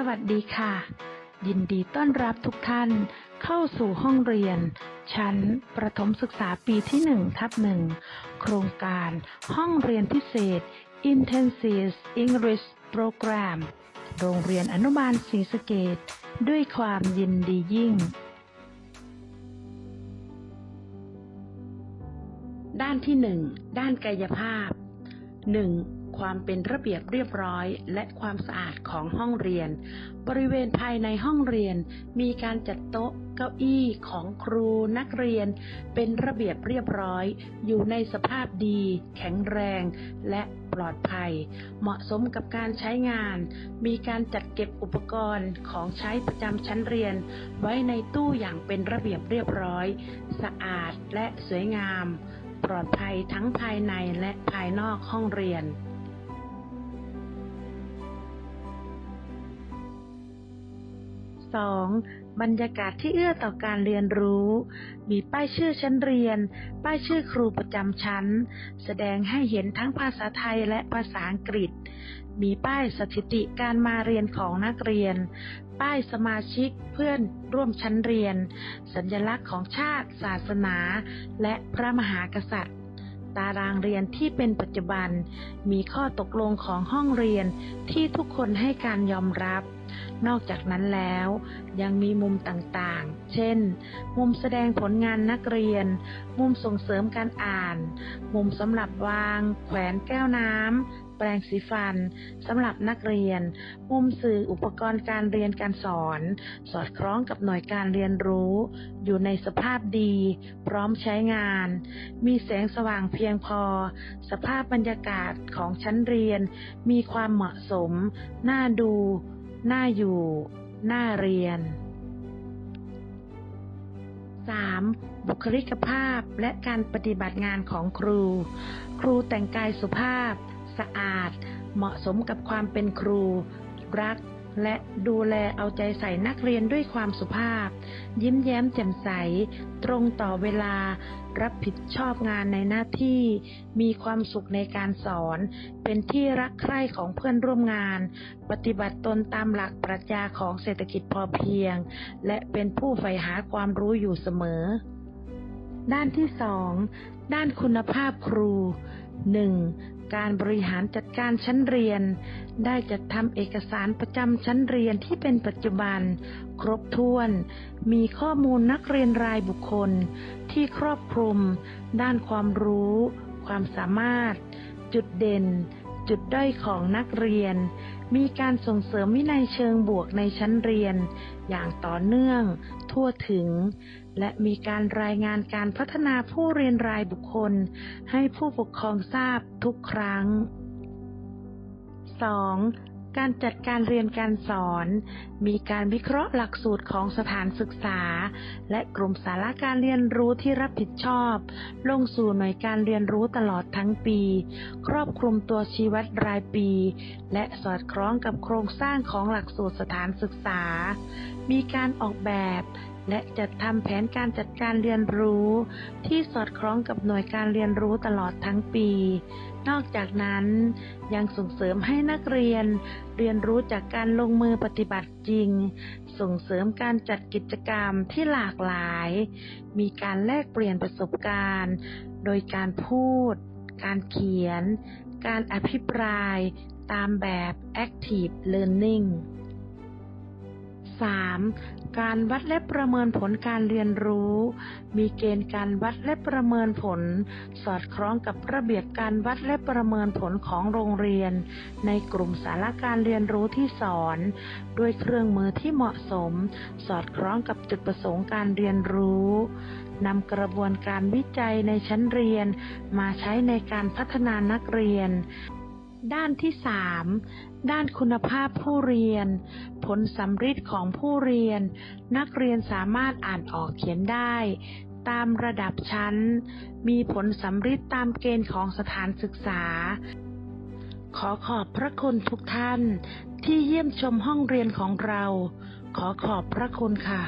สวัสดีค่ะ ยินดีต้อนรับทุกท่านเข้าสู่ห้องเรียน ชั้นประถมศึกษาปีที่1ทับหนึ่งโครงการห้องเรียนพิเศษ Intensive English Program โรงเรียนอนุบาลศรีสะเกดด้วยความยินดียิ่ง ด้านที่ 1 ด้านกายภาพ 1. ความเป็นระเบียบเรียบร้อย และความสะอาดของห้องเรียน บริเวณภายในห้องเรียน มีการจัดโต๊ะเก้าอี้ของครูนักเรียน เป็นระเบียบเรียบร้อย อยู่ในสภาพดี แข็งแรง และปลอดภัย เหมาะสมกับการใช้งาน มีการจัดเก็บอุปกรณ์ของใช้ประจำชั้นเรียน ไว้ในตู้อย่างเป็นระเบียบเรียบร้อย สะอาดและสวยงาม ปลอดภัยทั้งภายในและภายนอกห้องเรียน 2. บรรยากาศที่เอื้อต่อการเรียนรู้ มีป้ายชื่อชั้นเรียน ป้ายชื่อครูประจำชั้น แสดงให้เห็นทั้งภาษาไทยและภาษาอังกฤษ มีป้ายสถิติการมาเรียนของนักเรียน ป้ายสมาชิกเพื่อนร่วมชั้นเรียน สัญลักษณ์ของชาติ ศาสนา และพระมหากษัตริย์ตารางเรียนที่เป็นปัจจุบัน มีข้อตกลงของห้องเรียนที่ทุกคนให้การยอมรับ นอกจากนั้นแล้ว ยังมีมุมต่างๆ เช่น มุมแสดงผลงานนักเรียน มุมส่งเสริมการอ่าน มุมสำหรับวาง แขวนแก้วน้ำ แปรงสีฟันสำหรับนักเรียน มุมสื่ออุปกรณ์การเรียนการสอน สอดคล้องกับหน่วยการเรียนรู้ อยู่ในสภาพดี พร้อมใช้งาน มีแสงสว่างเพียงพอ สภาพบรรยากาศของชั้นเรียน มีความเหมาะสม น่าดู น่าอยู่ น่าเรียน 3. บุคลิกภาพและการปฏิบัติงานของครู ครูแต่งกายสุภาพ สะอาด เหมาะสมกับความเป็นครู รัก และดูแลเอาใจใส่นักเรียนด้วยความสุภาพ ยิ้มแย้มแจ่มใส ตรงต่อเวลา รับผิดชอบงานในหน้าที่ มีความสุขในการสอน เป็นที่รักใคร่ของเพื่อนร่วมงาน ปฏิบัติตนตามหลักปรัชญาของเศรษฐกิจพอเพียง และเป็นผู้ใฝ่หาความรู้อยู่เสมอ ด้านที่สองด้านคุณภาพครู 1. การบริหารจัดการชั้นเรียน ได้จัดทำเอกสารประจำชั้นเรียนที่เป็นปัจจุบัน ครบถ้วน มีข้อมูลนักเรียนรายบุคคล ที่ครอบคลุม ด้านความรู้ ความสามารถ จุดเด่น จุดด้อยของนักเรียน มีการส่งเสริมวินัยเชิงบวกในชั้นเรียน อย่างต่อเนื่อง ทั่วถึง และมีการรายงานการพัฒนาผู้เรียนรายบุคคล ให้ผู้ปกครองทราบทุกครั้ง 2. การจัดการเรียนการสอน มีการวิเคราะห์หลักสูตรของสถานศึกษา และกลุ่มสาระการเรียนรู้ที่รับผิดชอบ ลงสู่หน่วยการเรียนรู้ตลอดทั้งปี ครอบคลุมตัวชีวัดรายปี และสอดคล้องกับโครงสร้างของหลักสูตรสถานศึกษา มีการออกแบบ และจัดทำแผนการจัดการเรียนรู้ ที่สอดคล้องกับหน่วยการเรียนรู้ตลอดทั้งปี นอกจากนั้นยังส่งเสริมให้นักเรียน เรียนรู้จากการลงมือปฏิบัติจริง ส่งเสริมการจัดกิจกรรมที่หลากหลาย มีการแลกเปลี่ยนประสบการณ์ โดยการพูด การเขียน การอภิปราย ตามแบบ Active Learning 3. การวัดและประเมินผลการเรียนรู้ มีเกณฑ์การวัดและประเมินผล สอดคล้องกับระเบียบการวัดและประเมินผลของโรงเรียน ในกลุ่มสาระการเรียนรู้ที่สอน ด้วยเครื่องมือที่เหมาะสม สอดคล้องกับจุดประสงค์การเรียนรู้นำกระบวนการวิจัยในชั้นเรียน มาใช้ในการพัฒนานักเรียน ด้านที่3ด้านคุณภาพผู้เรียน ผลสำฤทธิ์ของผู้เรียน นักเรียนสามารถอ่านออกเขียนได้ ตามระดับชั้น มีผลสำฤทธิ์ตามเกณฑ์ของสถานศึกษา ขอขอบพระคุณทุกท่าน ที่เยี่ยมชมห้องเรียนของเรา ขอขอบพระคุณค่ะ